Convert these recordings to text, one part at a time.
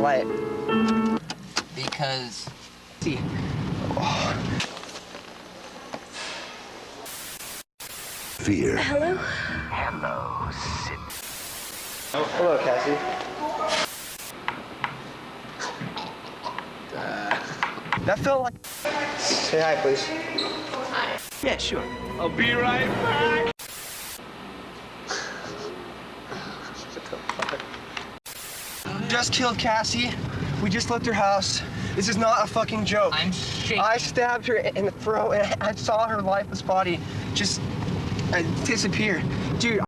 flight? Because See. Fear. Oh, hello, Cassie. Uh, that felt like. Say hi, please. Hi. yeah, sure. What the Just killed Cassie. We just left her house. This is not a fucking joke. I'm shaking. I stabbed her in the throat and I saw her lifeless body just uh, disappear. Dude,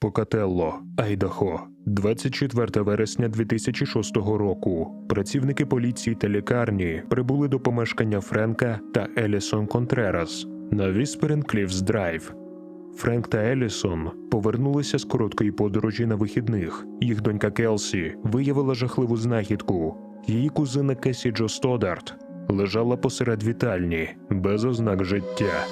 Покателло, Айдахо, 24 вересня 2006 року. Працівники поліції та лікарні прибули до помешкання Френка та Елісон Контрерас на Вісперен Кліфс Драйв. Френк та Елісон повернулися з короткої подорожі на вихідних. Їх донька Келсі виявила жахливу знахідку. Її кузина Кесі Джо Стодарт лежала посеред вітальні без ознак життя.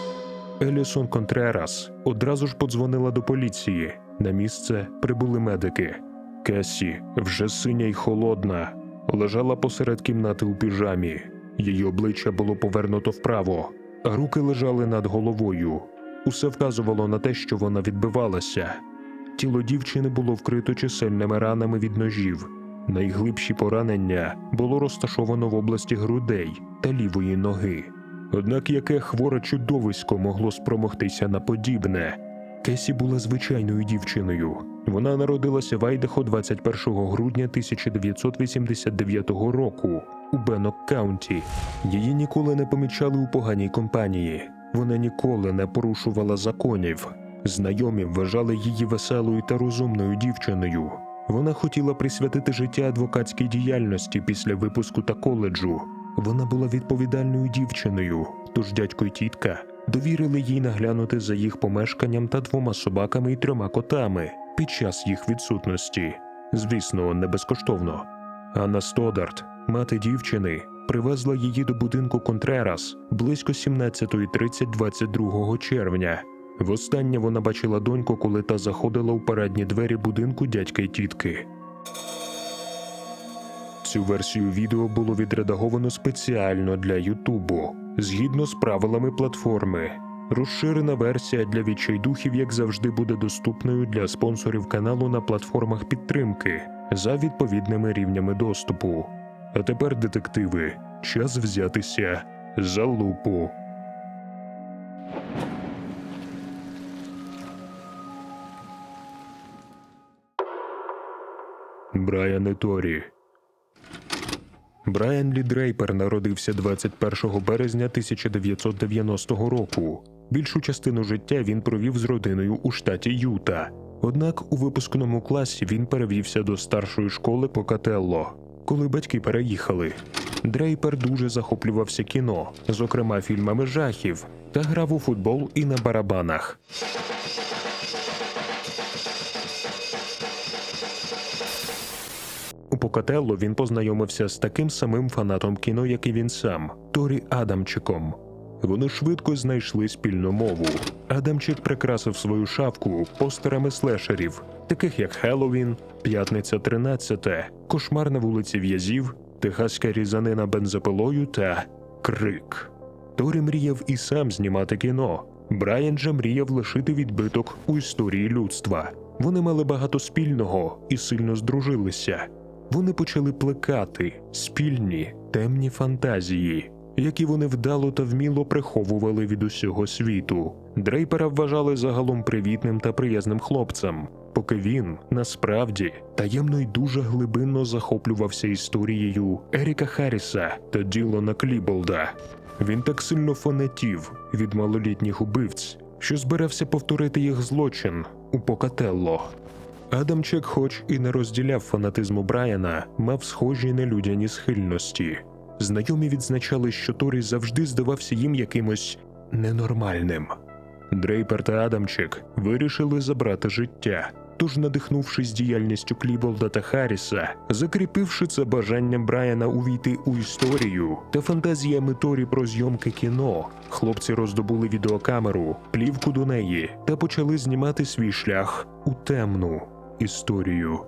Елісон Контрерас одразу ж подзвонила до поліції. На місце прибули медики. Кесі, вже синя й холодна, лежала посеред кімнати у піжамі. Її обличчя було повернуто вправо, руки лежали над головою. Усе вказувало на те, що вона відбивалася. Тіло дівчини було вкрито чисельними ранами від ножів. Найглибші поранення було розташовано в області грудей та лівої ноги. Однак яке хворе чудовисько могло спромогтися на подібне? Кесі була звичайною дівчиною. Вона народилася в Айдахо 21 грудня 1989 року у Бенок Каунті. Її ніколи не помічали у поганій компанії. Вона ніколи не порушувала законів. Знайомі вважали її веселою та розумною дівчиною. Вона хотіла присвятити життя адвокатській діяльності після випуску та коледжу. Вона була відповідальною дівчиною, тож дядько й тітка довірили їй наглянути за їх помешканням та двома собаками і трьома котами під час їх відсутності. Звісно, не безкоштовно. Анна Стодарт, мати дівчини, привезла її до будинку Контрерас близько 17.30 22 червня. Востаннє вона бачила доньку, коли та заходила у парадні двері будинку дядька й тітки. Цю версію відео було відредаговано спеціально для Ютубу, згідно з правилами платформи. Розширена версія для відчайдухів, як завжди, буде доступною для спонсорів каналу на платформах підтримки за відповідними рівнями доступу. А тепер, детективи, час взятися за лупу. Брайан і Торі Брайан Лі Дрейпер народився 21 березня 1990 року. Більшу частину життя він провів з родиною у штаті Юта. Однак у випускному класі він перевівся до старшої школи Покателло, коли батьки переїхали. Дрейпер дуже захоплювався кіно, зокрема фільмами жахів, та грав у футбол і на барабанах. У Покателло він познайомився з таким самим фанатом кіно, як і він сам Торі Адамчиком. Вони швидко знайшли спільну мову. Адамчик прикрасив свою шафку постерами слешерів, таких як Хеллоуін, П'ятниця 13, Кошмар на вулиці В'язів, Техаська різанина бензопилою та Крик. Торі мріяв і сам знімати кіно. Брайан же мріяв лишити відбиток у історії людства. Вони мали багато спільного і сильно здружилися. Вони почали плекати спільні темні фантазії, які вони вдало та вміло приховували від усього світу. Дрейпера вважали загалом привітним та приязним хлопцем, поки він насправді таємно й дуже глибинно захоплювався історією Еріка Харріса та Ділона Кліболда. Він так сильно фанатів від малолітніх убивць, що збирався повторити їх злочин у Покателло. Адамчик, хоч і не розділяв фанатизму Брайана, мав схожі нелюдяні схильності. Знайомі відзначали, що Торі завжди здавався їм якимось ненормальним. Дрейпер та Адамчик вирішили забрати життя. Тож, надихнувшись діяльністю Кліболда та Харріса, закріпивши це бажанням Брайана увійти у історію та фантазіями Торі про зйомки кіно, хлопці роздобули відеокамеру, плівку до неї та почали знімати свій шлях у темну історію.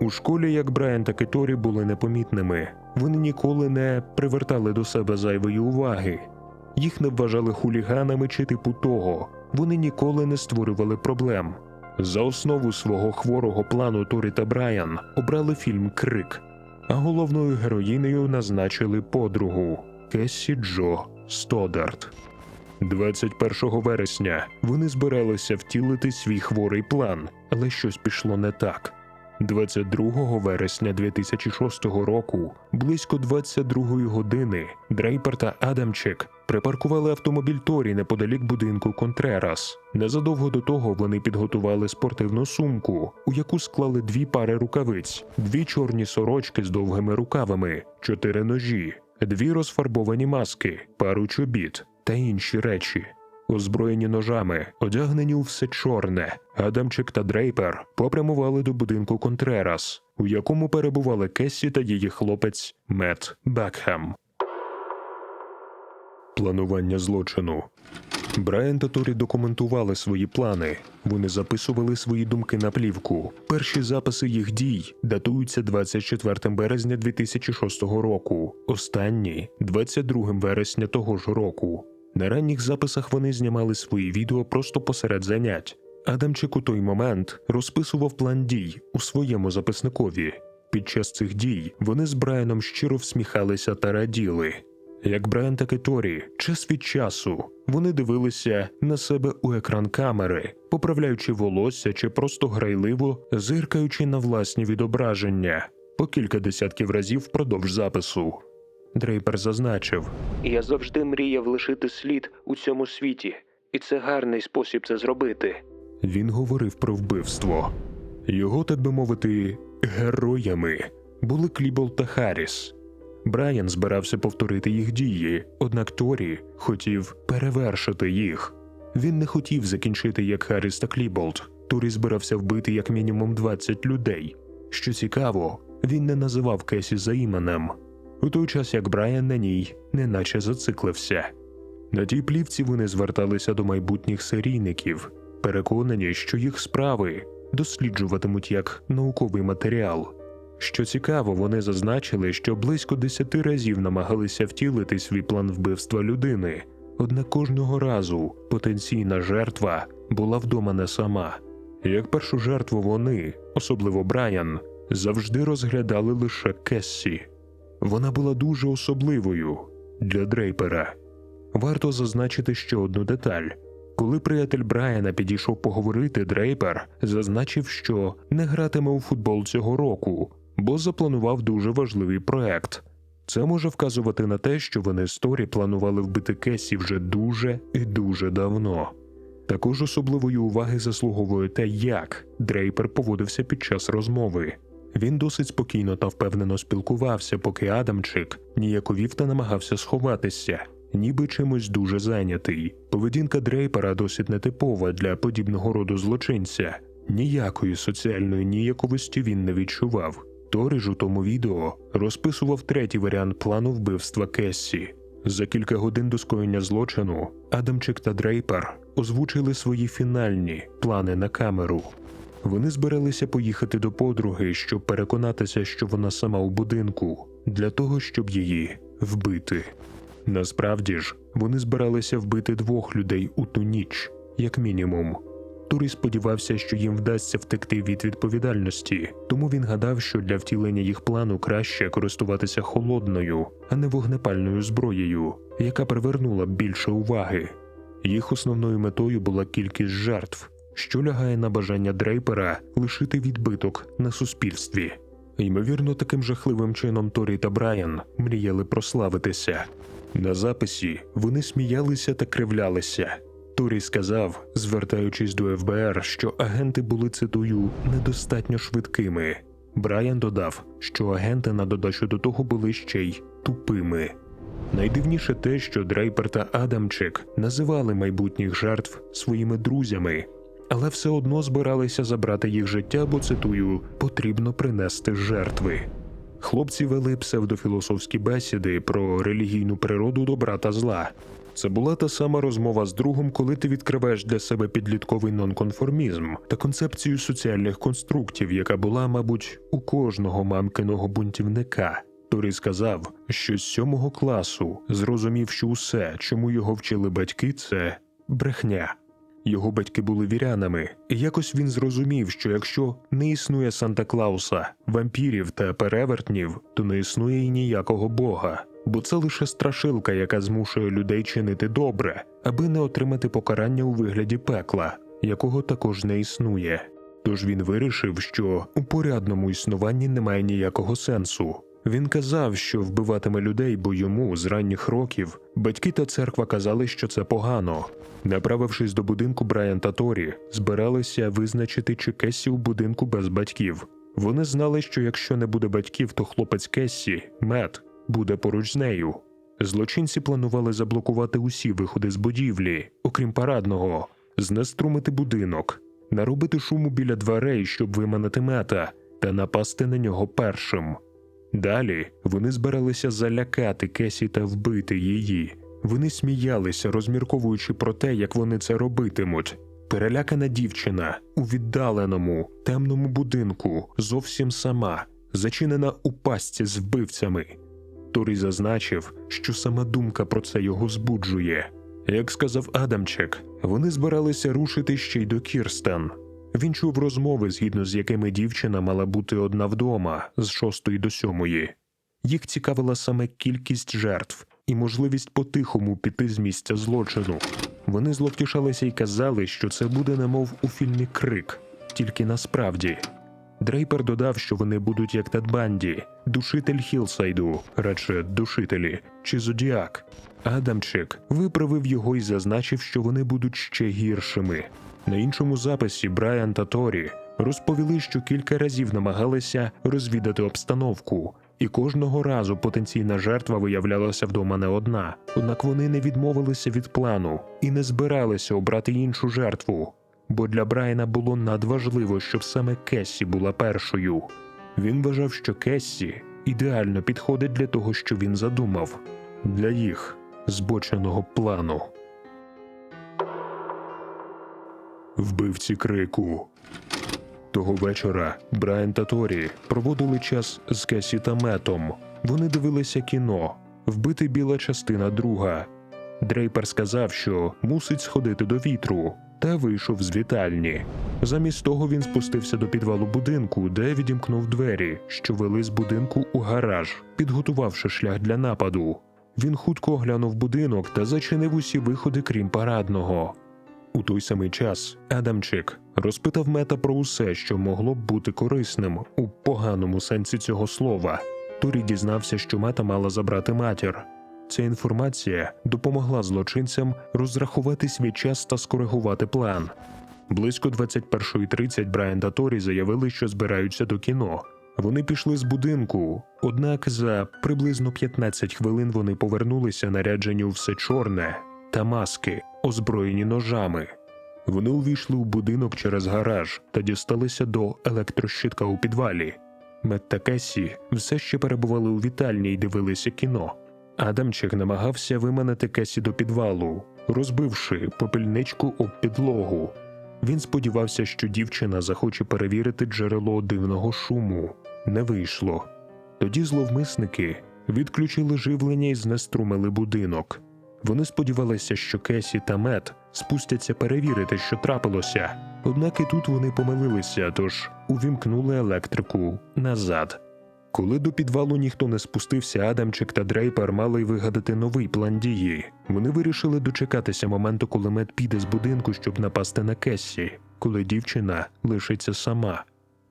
У школі як Брайан так і Торі були непомітними. Вони ніколи не привертали до себе зайвої уваги. Їх не вважали хуліганами чи типу того. Вони ніколи не створювали проблем. За основу свого хворого плану Торі та Брайан обрали фільм Крик, а головною героїнею назначили подругу Кессі Джо Стодарт. 21 вересня вони збиралися втілити свій хворий план, але щось пішло не так. 22 вересня 2006 року, близько 22 години, Дрейпер та Адамчик припаркували автомобіль Торі неподалік будинку Контрерас. Незадовго до того вони підготували спортивну сумку, у яку склали дві пари рукавиць, дві чорні сорочки з довгими рукавами, чотири ножі, дві розфарбовані маски, пару чобіт та інші речі. Озброєні ножами, одягнені у все чорне, Адамчик та Дрейпер попрямували до будинку Контрерас, у якому перебували Кессі та її хлопець Мет Бекхем. Планування злочину. Брайан та Торі документували свої плани. Вони записували свої думки на плівку. Перші записи їх дій датуються 24 березня 2006 року, останні 22 вересня того ж року. На ранніх записах вони знімали свої відео просто посеред занять. Адамчик у той момент розписував план дій у своєму записникові. Під час цих дій вони з Брайаном щиро всміхалися та раділи. Як Брайан, так і Торі, час від часу вони дивилися на себе у екран камери, поправляючи волосся чи просто грайливо зиркаючи на власні відображення по кілька десятків разів впродовж запису. Дрейпер зазначив: Я завжди мріяв лишити слід у цьому світі, і це гарний спосіб це зробити. Він говорив про вбивство. Його, так би мовити, героями були Клібол та Харріс. Брайан збирався повторити їх дії, однак Торі хотів перевершити їх. Він не хотів закінчити як Харріс та Кліболт. Торі збирався вбити як мінімум 20 людей. Що цікаво, він не називав Кесі за іменем, у той час як Брайан на ній неначе зациклився. На тій плівці вони зверталися до майбутніх серійників, переконані, що їх справи досліджуватимуть як науковий матеріал. Що цікаво, вони зазначили, що близько десяти разів намагалися втілити свій план вбивства людини, однак кожного разу потенційна жертва була вдома не сама. Як першу жертву вони, особливо Брайан, завжди розглядали лише Кессі. Вона була дуже особливою для Дрейпера. Варто зазначити ще одну деталь. Коли приятель Брайана підійшов поговорити, Дрейпер зазначив, що не гратиме у футбол цього року, бо запланував дуже важливий проект. Це може вказувати на те, що вони з Торі планували вбити Кесі вже дуже і дуже давно. Також особливої уваги заслуговує те, як Дрейпер поводився під час розмови. Він досить спокійно та впевнено спілкувався, поки Адамчик ніяковів та намагався сховатися, ніби чимось дуже зайнятий. Поведінка Дрейпера досить нетипова для подібного роду злочинця. Ніякої соціальної ніяковості він не відчував. Торі ж у тому відео розписував третій варіант плану вбивства Кессі. За кілька годин до скоєння злочину Адамчик та Дрейпер озвучили свої фінальні плани на камеру. Вони збиралися поїхати до подруги, щоб переконатися, що вона сама у будинку, для того, щоб її вбити. Насправді ж, вони збиралися вбити двох людей у ту ніч, як мінімум. Турі сподівався, що їм вдасться втекти від відповідальності, тому він гадав, що для втілення їх плану краще користуватися холодною, а не вогнепальною зброєю, яка привернула б більше уваги. Їх основною метою була кількість жертв, що лягає на бажання Дрейпера лишити відбиток на суспільстві. Ймовірно, таким жахливим чином Торі та Брайан мріяли прославитися. На записі вони сміялися та кривлялися. Торі сказав, звертаючись до ФБР, що агенти були цитую недостатньо швидкими. Брайан додав, що агенти на додачу до того були ще й тупими. Найдивніше те, що Дрейпер та Адамчик називали майбутніх жертв своїми друзями, але все одно збиралися забрати їх життя, бо цитую, потрібно принести жертви. Хлопці вели псевдофілософські бесіди про релігійну природу добра та зла. Це була та сама розмова з другом, коли ти відкриваєш для себе підлітковий нонконформізм та концепцію соціальних конструктів, яка була, мабуть, у кожного мамкиного бунтівника. Торі сказав, що з сьомого класу зрозумів, що усе, чому його вчили батьки, це брехня. Його батьки були вірянами, і якось він зрозумів, що якщо не існує Санта Клауса, вампірів та перевертнів, то не існує і ніякого бога, бо це лише страшилка, яка змушує людей чинити добре, аби не отримати покарання у вигляді пекла, якого також не існує. Тож він вирішив, що у порядному існуванні немає ніякого сенсу. Він казав, що вбиватиме людей, бо йому з ранніх років батьки та церква казали, що це погано. Направившись до будинку Брайан та Торі, збиралися визначити, чи Кесі у будинку без батьків. Вони знали, що якщо не буде батьків, то хлопець Кесі, Мет, буде поруч з нею. Злочинці планували заблокувати усі виходи з будівлі, окрім парадного, знеструмити будинок, наробити шуму біля дверей, щоб виманити мета, та напасти на нього першим. Далі вони збиралися залякати Кесі та вбити її. Вони сміялися, розмірковуючи про те, як вони це робитимуть. Перелякана дівчина у віддаленому, темному будинку, зовсім сама, зачинена у пастці з вбивцями. Торі зазначив, що сама думка про це його збуджує. Як сказав Адамчик, вони збиралися рушити ще й до Кірстен. Він чув розмови, згідно з якими дівчина мала бути одна вдома з шостої до сьомої. Їх цікавила саме кількість жертв і можливість по-тихому піти з місця злочину. Вони зловтішалися і казали, що це буде немов у фільмі Крик, тільки насправді. Дрейпер додав, що вони будуть як Тедбанді, душитель Хілсайду, радше душителі, чи Зодіак. Адамчик виправив його і зазначив, що вони будуть ще гіршими. На іншому записі Брайан та Торі розповіли, що кілька разів намагалися розвідати обстановку, і кожного разу потенційна жертва виявлялася вдома не одна. Однак вони не відмовилися від плану і не збиралися обрати іншу жертву, бо для Брайана було надважливо, щоб саме Кессі була першою. Він вважав, що Кессі ідеально підходить для того, що він задумав, для їх збоченого плану. Вбивці крику. Того вечора Брайан та Торі проводили час з Кесі та Метом. Вони дивилися кіно, вбити біла частина друга. Дрейпер сказав, що мусить сходити до вітру, та вийшов з вітальні. Замість того він спустився до підвалу будинку, де відімкнув двері, що вели з будинку у гараж, підготувавши шлях для нападу. Він хутко оглянув будинок та зачинив усі виходи, крім парадного. У той самий час Адамчик розпитав мета про усе, що могло б бути корисним у поганому сенсі цього слова. Торі дізнався, що мета мала забрати матір. Ця інформація допомогла злочинцям розрахувати свій час та скоригувати план. Близько 21.30 Брайан та Торі заявили, що збираються до кіно. Вони пішли з будинку, однак за приблизно 15 хвилин вони повернулися наряджені у все чорне та маски, озброєні ножами. Вони увійшли у будинок через гараж та дісталися до електрощитка у підвалі. Мет та Кесі все ще перебували у вітальні і дивилися кіно. Адамчик намагався виманити Кесі до підвалу, розбивши попільничку об підлогу. Він сподівався, що дівчина захоче перевірити джерело дивного шуму. Не вийшло. Тоді зловмисники відключили живлення і знеструмили будинок. Вони сподівалися, що Кесі та Мет спустяться перевірити, що трапилося. Однак і тут вони помилилися, тож увімкнули електрику назад. Коли до підвалу ніхто не спустився, Адамчик та Дрейпер мали вигадати новий план дії. Вони вирішили дочекатися моменту, коли Мет піде з будинку, щоб напасти на Кесі, коли дівчина лишиться сама.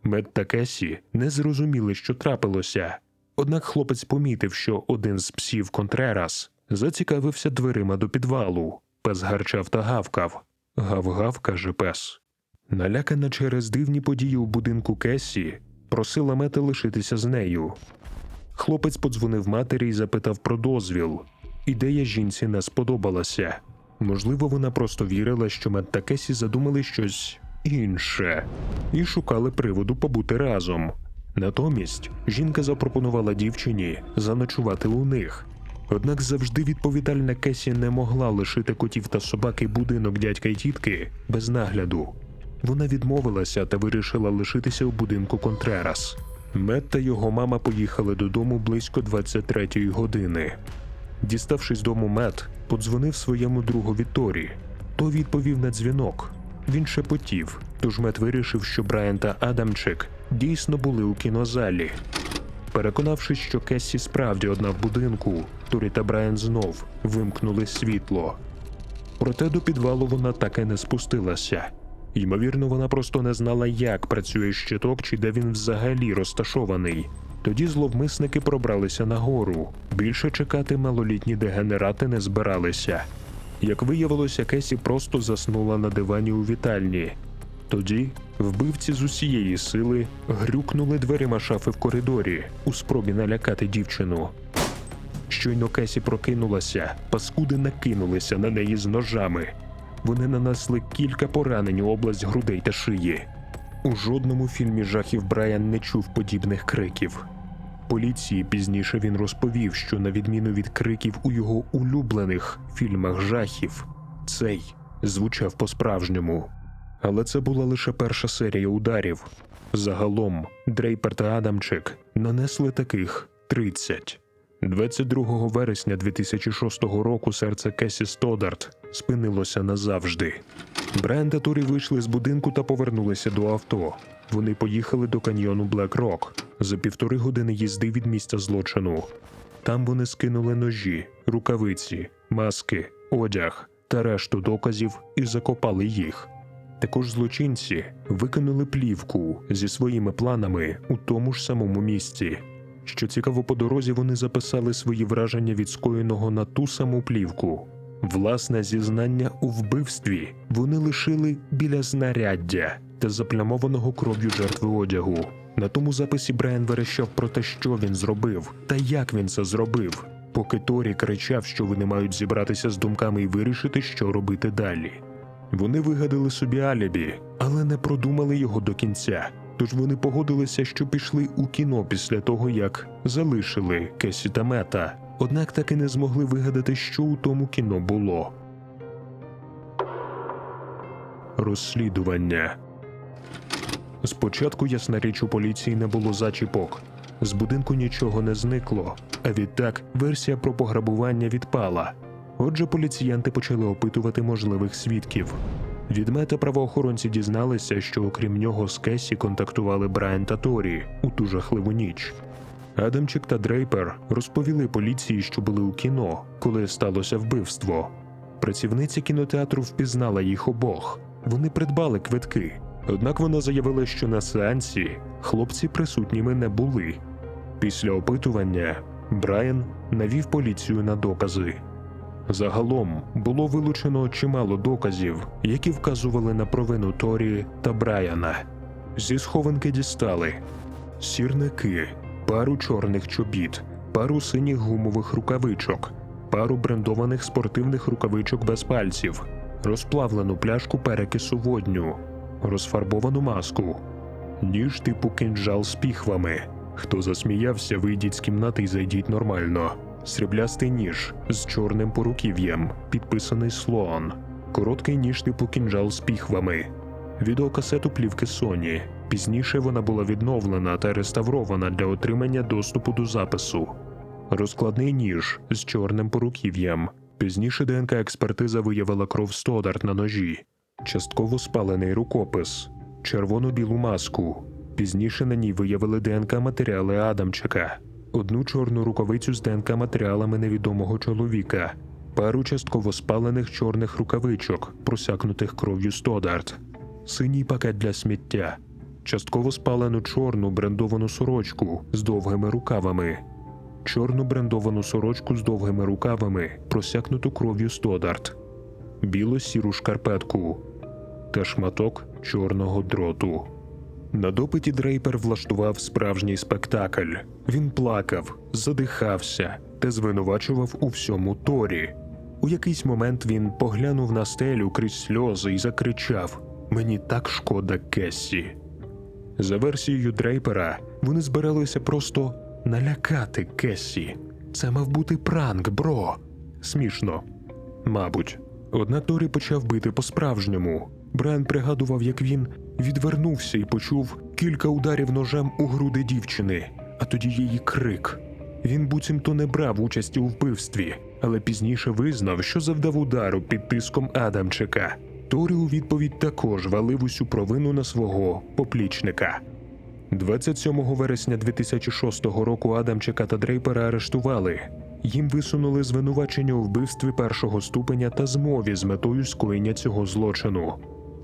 Мет та Кесі не зрозуміли, що трапилося. Однак хлопець помітив, що один з псів Контрерас зацікавився дверима до підвалу. Пес гарчав та гавкав. Гав-гав, каже пес. Налякана через дивні події у будинку Кесі, просила Мета лишитися з нею. Хлопець подзвонив матері і запитав про дозвіл. Ідея жінці не сподобалася. Можливо, вона просто вірила, що Мет та Кесі задумали щось інше і шукали приводу побути разом. Натомість жінка запропонувала дівчині заночувати у них. Однак завжди відповідальна Кесі не могла лишити котів та собаки будинок дядька й тітки без нагляду. Вона відмовилася та вирішила лишитися у будинку Контрерас. Мет та його мама поїхали додому близько 23-ї години. Діставшись дому Мет, подзвонив своєму другові Торі. Той відповів на дзвінок. Він шепотів, тож Мет вирішив, що Брайан та Адамчик дійсно були у кінозалі. Переконавшись, що Кессі справді одна в будинку, Торі та Брайан знов вимкнули світло. Проте до підвалу вона так і не спустилася. Ймовірно, вона просто не знала, як працює щиток чи де він взагалі розташований. Тоді зловмисники пробралися нагору. Більше чекати малолітні дегенерати не збиралися. Як виявилося, Кесі просто заснула на дивані у вітальні. Тоді вбивці з усієї сили грюкнули дверима шафи в коридорі у спробі налякати дівчину. Щойно Кесі прокинулася, паскуди накинулися на неї з ножами. Вони нанесли кілька поранень у область грудей та шиї. У жодному фільмі жахів Брайан не чув подібних криків. Поліції пізніше він розповів, що на відміну від криків у його улюблених фільмах жахів, цей звучав по-справжньому. Але це була лише перша серія ударів. Загалом Дрейпер та Адамчик нанесли таких 30. 22 вересня 2006 року серце Кесі Стодарт спинилося назавжди. Брайан та Торі вийшли з будинку та повернулися до авто. Вони поїхали до каньйону Блек Рок за півтори години їзди від місця злочину. Там вони скинули ножі, рукавиці, маски, одяг та решту доказів і закопали їх. Також злочинці викинули плівку зі своїми планами у тому ж самому місці. Що цікаво, по дорозі вони записали свої враження від скоєного на ту саму плівку. Власне зізнання у вбивстві вони лишили біля знаряддя та заплямованого кров'ю жертви одягу. На тому записі Брайан верещав про те, що він зробив та як він це зробив, поки Торі кричав, що вони мають зібратися з думками і вирішити, що робити далі. Вони вигадали собі алібі, але не продумали його до кінця. Тож вони погодилися, що пішли у кіно після того, як залишили Кесі та Мета. Однак так і не змогли вигадати, що у тому кіно було. Розслідування Спочатку, ясна річ, у поліції не було зачіпок. З будинку нічого не зникло, а відтак версія про пограбування відпала. Отже, поліціянти почали опитувати можливих свідків. Від мета правоохоронці дізналися, що окрім нього з Кесі контактували Брайан та Торі у ту жахливу ніч. Адамчик та Дрейпер розповіли поліції, що були у кіно, коли сталося вбивство. Працівниця кінотеатру впізнала їх обох. Вони придбали квитки. Однак вона заявила, що на сеансі хлопці присутніми не були. Після опитування Брайан навів поліцію на докази. Загалом було вилучено чимало доказів, які вказували на провину Торі та Брайана. Зі схованки дістали сірники, пару чорних чобіт, пару синіх гумових рукавичок, пару брендованих спортивних рукавичок без пальців, розплавлену пляшку перекису водню, розфарбовану маску, ніж типу кинджал з піхвами. Хто засміявся, вийдіть з кімнати і зайдіть нормально. Сріблястий ніж з чорним поруків'ям, підписаний слон, короткий ніж типу кінжал з піхвами, відеокасету плівки Sony. Пізніше вона була відновлена та реставрована для отримання доступу до запису. Розкладний ніж з чорним поруків'ям. Пізніше ДНК експертиза виявила кров Стодарт на ножі, частково спалений рукопис, червоно-білу маску. Пізніше на ній виявили ДНК матеріали Адамчика, одну чорну рукавицю з ДНК матеріалами невідомого чоловіка, пару частково спалених чорних рукавичок, просякнутих кров'ю Стодарт, синій пакет для сміття, частково спалену чорну брендовану сорочку з довгими рукавами, чорну брендовану сорочку з довгими рукавами, просякнуту кров'ю Стодарт, біло-сіру шкарпетку та шматок чорного дроту. На допиті Дрейпер влаштував справжній спектакль. Він плакав, задихався та звинувачував у всьому Торі. У якийсь момент він поглянув на стелю крізь сльози і закричав: Мені так шкода Кессі. За версією Дрейпера, вони збиралися просто налякати Кессі. Це мав бути пранк, бро. Смішно. Мабуть. Однак Торі почав бити по-справжньому. Брайан пригадував, як він відвернувся і почув кілька ударів ножем у груди дівчини, а тоді її крик. Він буцімто не брав участі у вбивстві, але пізніше визнав, що завдав удару під тиском Адамчика. Торі у відповідь також валив усю провину на свого поплічника. 27 вересня 2006 року Адамчика та Дрейпера арештували. Їм висунули звинувачення у вбивстві першого ступеня та змові з метою скоєння цього злочину.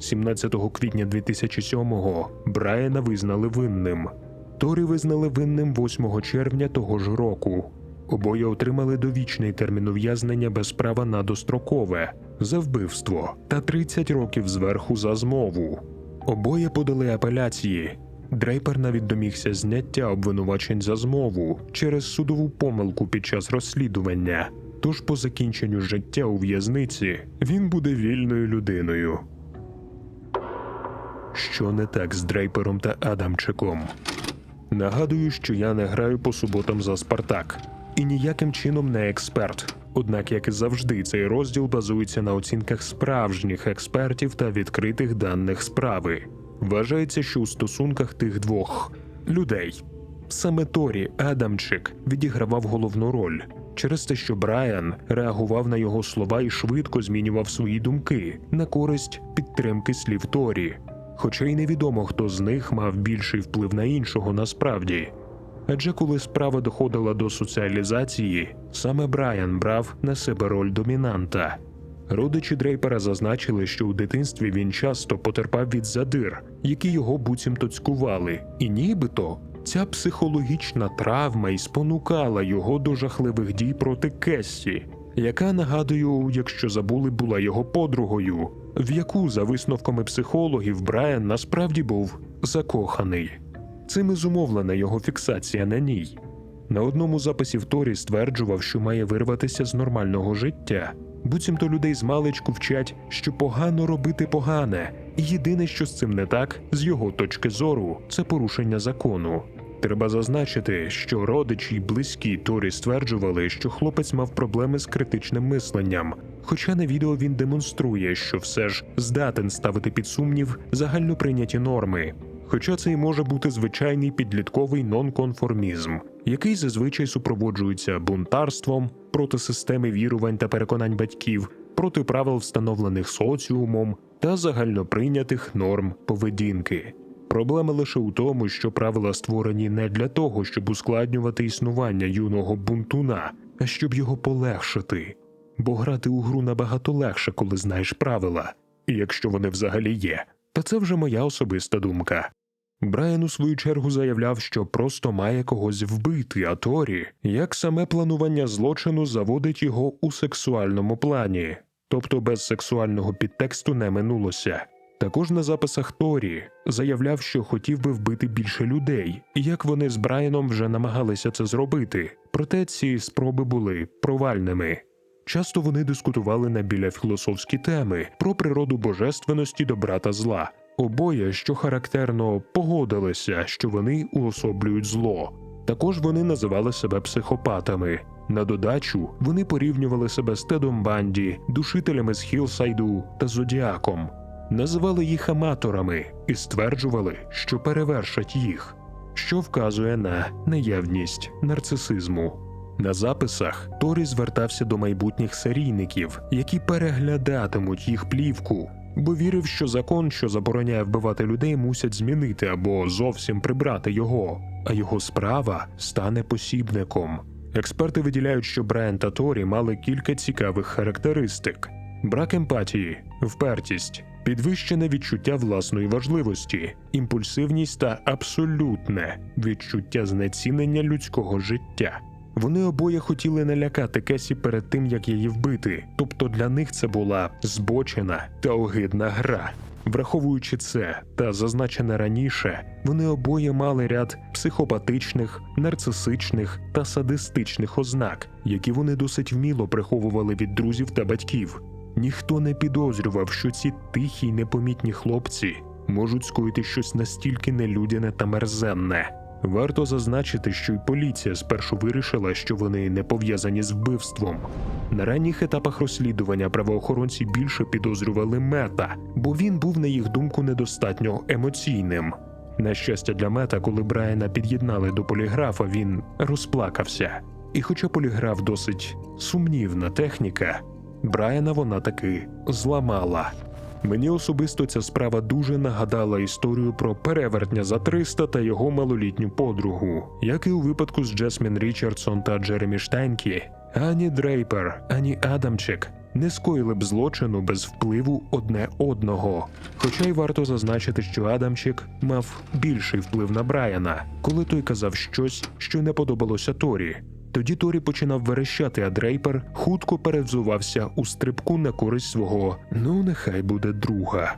17 квітня 2007-го Брайана визнали винним. Торі визнали винним 8 червня того ж року. Обоє отримали довічний термін ув'язнення без права на дострокове за вбивство та 30 років зверху за змову. Обоє подали апеляції. Дрейпер навіть домігся зняття обвинувачень за змову через судову помилку під час розслідування. Тож по закінченню життя у в'язниці він буде вільною людиною. Що не так з Дрейпером та Адамчиком? Нагадую, що я не граю по суботам за Спартак і ніяким чином не експерт. Однак, як і завжди, цей розділ базується на оцінках справжніх експертів та відкритих даних справи. Вважається, що у стосунках тих двох людей саме Торі Адамчик відігравав головну роль через те, що Брайан реагував на його слова і швидко змінював свої думки на користь підтримки слів Торі. Хоча й невідомо, хто з них мав більший вплив на іншого насправді. Адже коли справа доходила до соціалізації, саме Брайан брав на себе роль домінанта. Родичі Дрейпера зазначили, що у дитинстві він часто потерпав від задир, які його буцімто цькували, і нібито ця психологічна травма й спонукала його до жахливих дій проти Кессі, яка, нагадую, якщо забули, була його подругою, в яку, за висновками психологів, Брайан насправді був закоханий. Цим і зумовлена його фіксація на ній. На одному записів Торі стверджував, що має вирватися з нормального життя. Буцімто людей з маличку вчать, що погано робити погане, і єдине, що з цим не так, з його точки зору, це порушення закону. Треба зазначити, що родичі й близькі Торі стверджували, що хлопець мав проблеми з критичним мисленням. Хоча на відео він демонструє, що все ж здатен ставити під сумнів загально прийняті норми. Хоча це й може бути звичайний підлітковий нонконформізм, який зазвичай супроводжується бунтарством проти системи вірувань та переконань батьків, проти правил, встановлених соціумом та загальноприйнятих норм поведінки. Проблема лише у тому, що правила створені не для того, щоб ускладнювати існування юного бунтуна, а щоб його полегшити. Бо грати у гру набагато легше, коли знаєш правила, і якщо вони взагалі є. Та це вже моя особиста думка. Брайан у свою чергу заявляв, що просто має когось вбити, а Торі, як саме планування злочину заводить його у сексуальному плані, тобто без сексуального підтексту не минулося. Також на записах Торі заявляв, що хотів би вбити більше людей, і як вони з Брайаном вже намагалися це зробити, проте ці спроби були провальними. Часто вони дискутували на біля філософські теми про природу божественності добра та зла. Обоє, що характерно, погодилися, що вони уособлюють зло. Також вони називали себе психопатами. На додачу вони порівнювали себе з Тедом Банді, душителями з Хілсайду та Зодіаком, називали їх аматорами і стверджували, що перевершать їх, що вказує на наявність нарцисизму. На записах Торі звертався до майбутніх серійників, які переглядатимуть їх плівку, бо вірив, що закон, що забороняє вбивати людей, мусять змінити або зовсім прибрати його, а його справа стане посібником. Експерти виділяють, що Брайан та Торі мали кілька цікавих характеристик: брак емпатії, впертість, підвищене відчуття власної важливості, імпульсивність та абсолютне відчуття знецінення людського життя. Вони обоє хотіли налякати Кесі перед тим, як її вбити, тобто для них це була збочена та огидна гра. Враховуючи це та зазначене раніше, вони обоє мали ряд психопатичних, нарцисичних та садистичних ознак, які вони досить вміло приховували від друзів та батьків. Ніхто не підозрював, що ці тихі й непомітні хлопці можуть скоїти щось настільки нелюдяне та мерзенне. Варто зазначити, що й поліція спершу вирішила, що вони не пов'язані з вбивством. На ранніх етапах розслідування правоохоронці більше підозрювали мета, бо він був, на їх думку, недостатньо емоційним. На щастя для мета, коли Брайана під'єднали до поліграфа, він розплакався. І хоча поліграф досить сумнівна техніка, Брайана вона таки зламала. Мені особисто ця справа дуже нагадала історію про перевертня за 300 та його малолітню подругу, як і у випадку з Джесмін Річардсон та Джеремі Штайнкі, ані Дрейпер, ані Адамчик не скоїли б злочину без впливу одне одного. Хоча й варто зазначити, що Адамчик мав більший вплив на Брайана, коли той казав щось, що не подобалося Торі. Тоді Торі починав верещати, а Дрейпер хутко перевзувався у стрибку на користь свого ну нехай буде друга.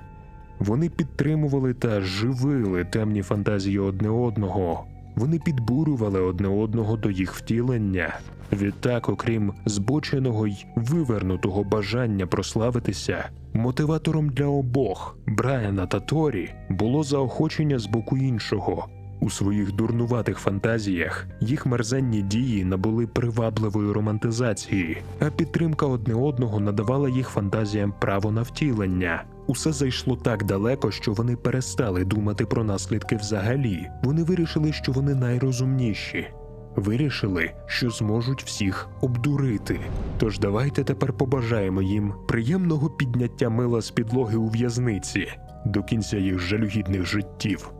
Вони підтримували та живили темні фантазії одне одного. Вони підбурювали одне одного до їх втілення. Відтак, окрім збоченого й вивернутого бажання прославитися, мотиватором для обох Брайана та Торі було заохочення з боку іншого. У своїх дурнуватих фантазіях їх мерзенні дії набули привабливої романтизації, а підтримка одне одного надавала їх фантазіям право на втілення. Усе зайшло так далеко, що вони перестали думати про наслідки взагалі. Вони вирішили, що вони найрозумніші. Вирішили, що зможуть всіх обдурити. Тож давайте тепер побажаємо їм приємного підняття мила з підлоги у в'язниці до кінця їх жалюгідних життів.